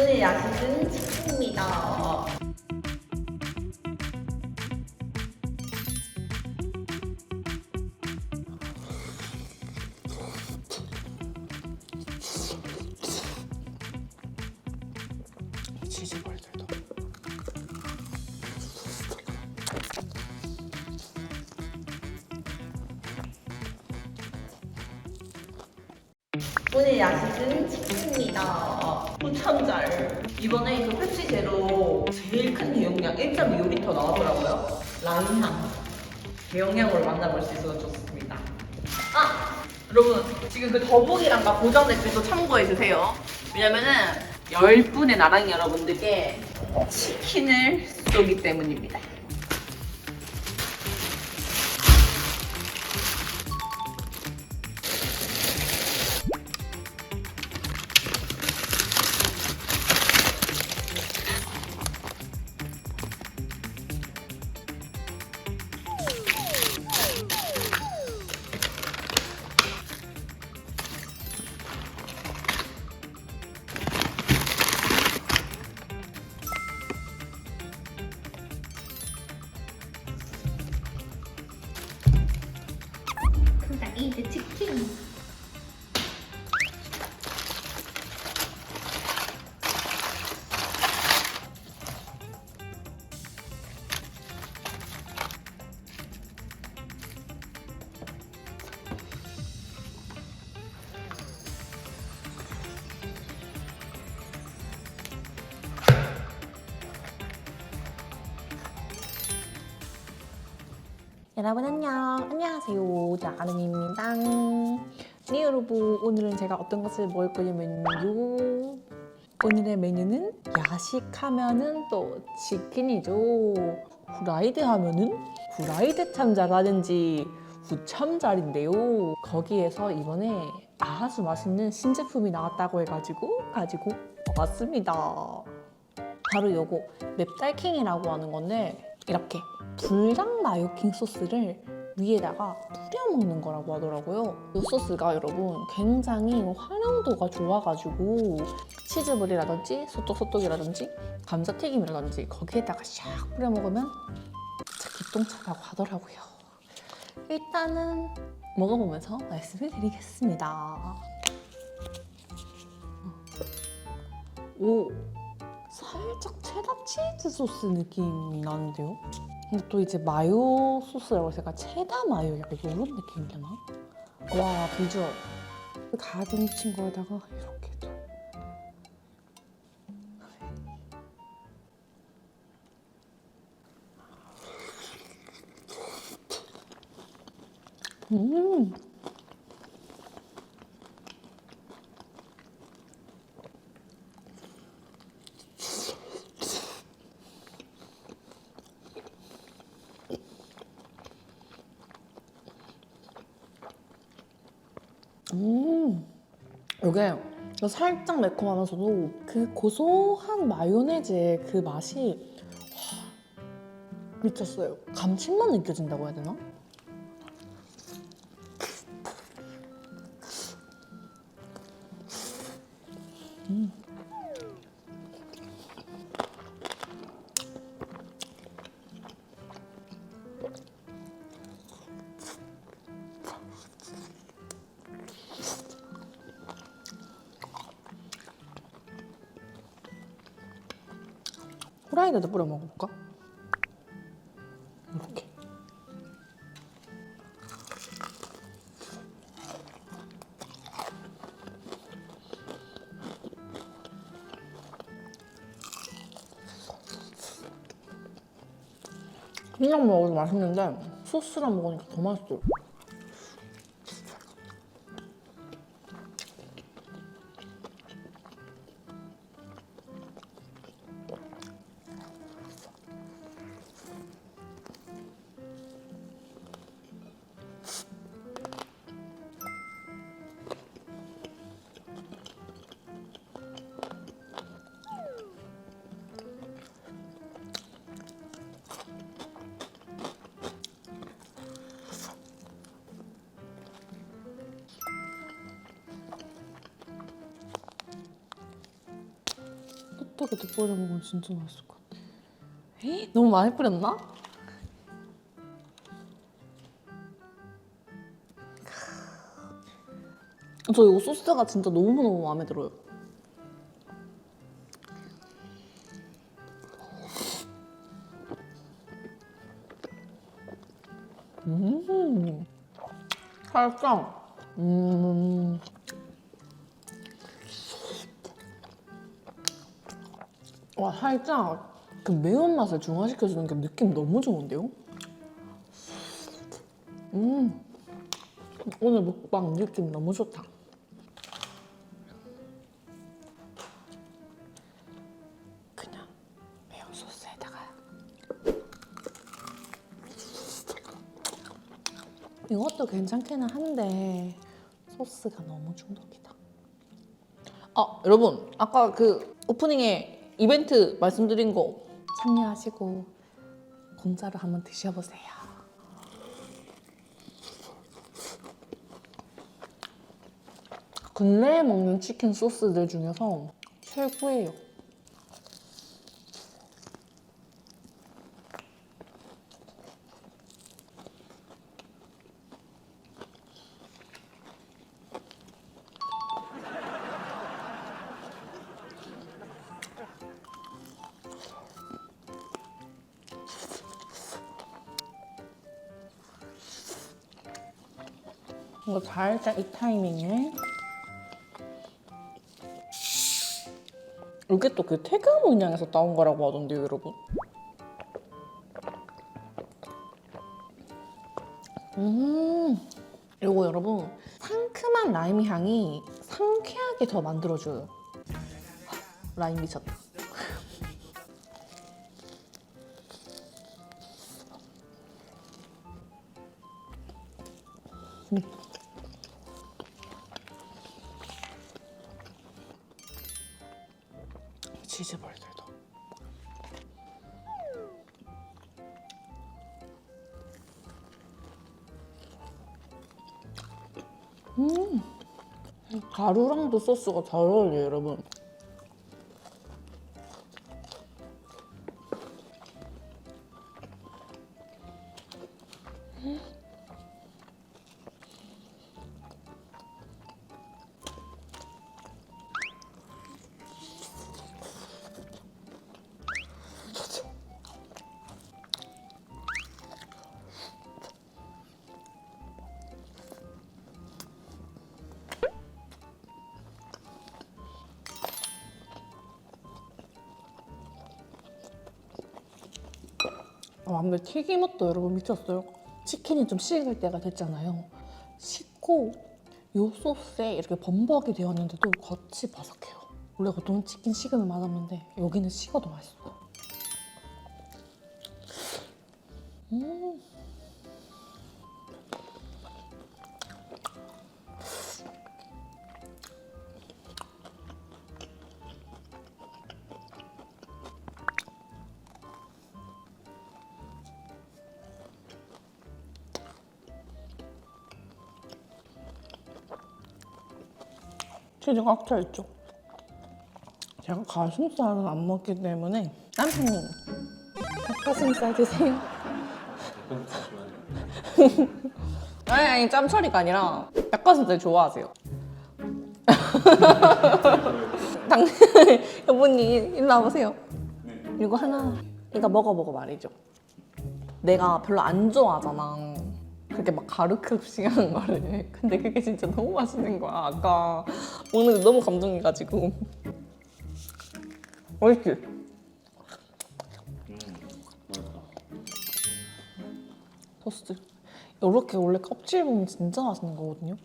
오늘 야식은 치킨입니다. 치즈볼들도 오늘 야식은 치킨입니다. 포천잘. 이번에 그 펩시 제로 제일 큰 대용량 1.25L 나오더라고요. 라인향. 대용량으로 만나볼 수 있어서 좋습니다. 아! 여러분, 지금 그 더보기란과 고정 댓글도 참고해주세요. 왜냐면은 10분의 나랑 여러분들께 치킨을 쏘기 때문입니다. 여러분 안녕. 안녕하세요. 자아름입니다. 네 여러분. 오늘은 제가 어떤 것을 먹을 거냐면요. 오늘의 메뉴는 야식 하면은 또 치킨이죠. 후라이드 하면은 후라이드 참자라든지 후참잘인데요. 거기에서 이번에 아주 맛있는 신제품이 나왔다고 해가지고 가지고 왔습니다. 바로 요거 맵달킹이라고 하는 건데 이렇게 불닭 마요킹 소스를 위에다가 뿌려 먹는 거라고 하더라고요. 이 소스가 여러분 굉장히 활용도가 좋아가지고 치즈볼이라든지 소떡소떡이라든지 감자튀김이라든지 거기에다가 샥 뿌려 먹으면 진짜 기똥차다고 하더라고요. 일단은 먹어보면서 말씀을 드리겠습니다. 오, 살짝 체다 치즈 소스 느낌이 나는데요? 근데 또 이제 마요 소스라고 해서 약간 체다 마요 약간 이런 느낌이려나? 와 비주얼. 가득 묻힌 거에다가 이렇게 또. 음 음, 이게 살짝 매콤하면서도 그 고소한 마요네즈의 그 맛이 와, 미쳤어요. 감칠맛 느껴진다고 해야 되나? 후라이드도 뿌려 먹어볼까? 이렇게. 그냥 먹어도 맛있는데 소스랑 먹으니까 더 맛있어요. 호떡에도 뿌려 먹으면 진짜 맛있을 것 같아. 에이, 너무 많이 뿌렸나? 저 이거 소스가 진짜 너무너무 마음에 들어요. 음, 살짝, 음, 와 살짝 그 매운맛을 중화시켜주는 게 느낌 너무 좋은데요? 음 오늘 먹방 느낌 너무 좋다. 그냥 매운 소스에다가. 이것도 괜찮기는 한데 소스가 너무 중독이다. 아 여러분 아까 그 오프닝에 이벤트 말씀드린 거 참여하시고 공짜로 한번 드셔보세요. 근래에 먹는 치킨 소스들 중에서 최고예요. 이거 살짝 이 타이밍에 이게 또 그 태그 문양에서 따온 거라고 하던데요, 여러분. 음, 이거 여러분 상큼한 라임 향이 상쾌하게 더 만들어줘요. 라임 미쳤다. 치즈볼들도. 음, 가루랑도 소스가 잘 어울려요, 여러분. 아, 근데 튀김옷도 여러분 미쳤어요. 치킨이 좀 식을 때가 됐잖아요. 식고 요 소스에 이렇게 범벅이 되었는데도 겉이 바삭해요. 원래 보통 치킨 식으면 맛없는데 여기는 식어도 맛있어. 음. 치즈 꽉차 있죠. 제가 가슴살은 안 먹기 때문에 남편님 닭가슴살 드세요. 아니 아니 짬처리가 아니라 닭가슴살 좋아하세요. 당신 여보님 일로 와보세요. 이거 하나 이거 먹어보고 말이죠. 내가 별로 안 좋아하잖아. 그렇게 막 가루급식 하는 거를. 근데 그게 진짜 너무 맛있는 거야. 아까 먹는데 너무 감동해가지고. 맛있지? 토스트. 이렇게 원래 껍질 보면 진짜 맛있는 거거든요.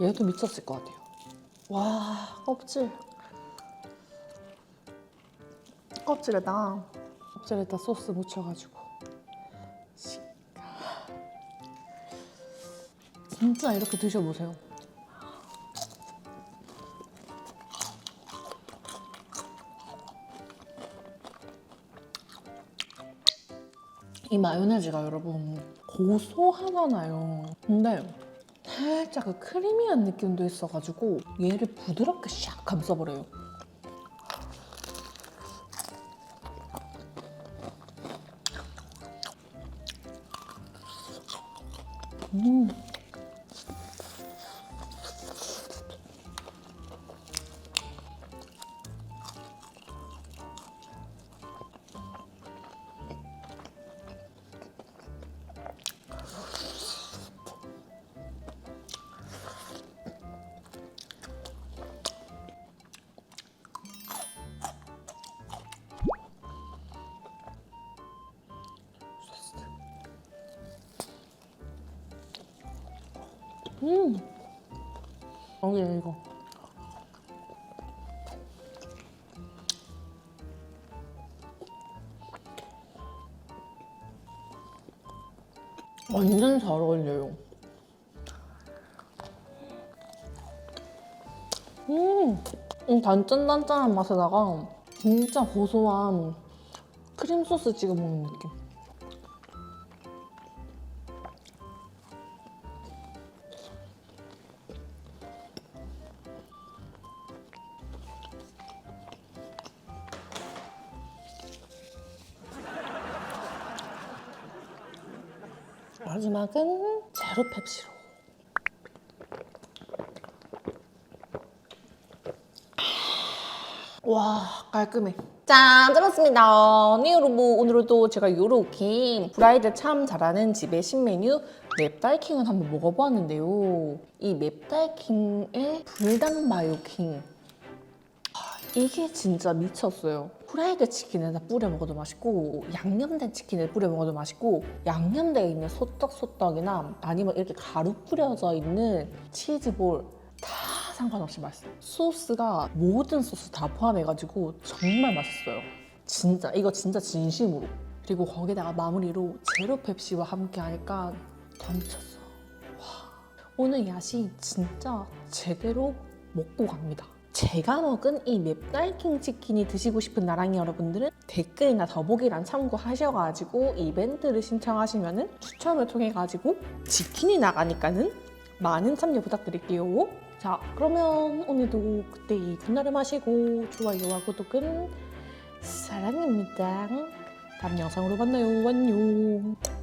얘도 미쳤을 것 같아요. 와, 껍질. 껍질에다 껍질에다 소스 묻혀가지고. 식- 진짜 이렇게 드셔보세요. 이 마요네즈가 여러분 고소하잖아요. 근데 살짝 그 크리미한 느낌도 있어가지고 얘를 부드럽게 샥 감싸버려요. 음. 음. 여기 이거. 완전 잘 어울려요. 음, 이 단짠단짠한 맛에다가 진짜 고소한 크림 소스 찍어 먹는 느낌. 마지막은 제로 펩시로. 와 깔끔해. 짠 짜봤습니다. 네 여러분 오늘도 제가 요렇게 프라이드 참 잘하는 집의 신메뉴 맵달킹을 한번 먹어보았는데요. 이 맵달킹의 불닭 마요킹 아, 이게 진짜 미쳤어요. 프라이드 치킨에다 뿌려 먹어도 맛있고 양념된 치킨에 뿌려 먹어도 맛있고 양념되어 있는 소떡소떡이나 아니면 이렇게 가루 뿌려져 있는 치즈볼 다 상관없이 맛있어요. 소스가 모든 소스 다 포함해가지고 정말 맛있어요. 진짜 이거 진짜 진심으로. 그리고 거기다가 마무리로 제로 펩시와 함께 하니까 더 미쳤어. 와 오늘 야식 진짜 제대로 먹고 갑니다. 제가 먹은 이 맵달킹 치킨이 드시고 싶은 나랑이 여러분들은 댓글이나 더보기란 참고하셔가지고 이벤트를 신청하시면은 추첨을 통해 가지고 치킨이 나가니까는 많은 참여 부탁드릴게요. 자 그러면 오늘도 그때 이 분할을 마시고 좋아요와 구독은 사랑입니다. 다음 영상으로 만나요. 안녕.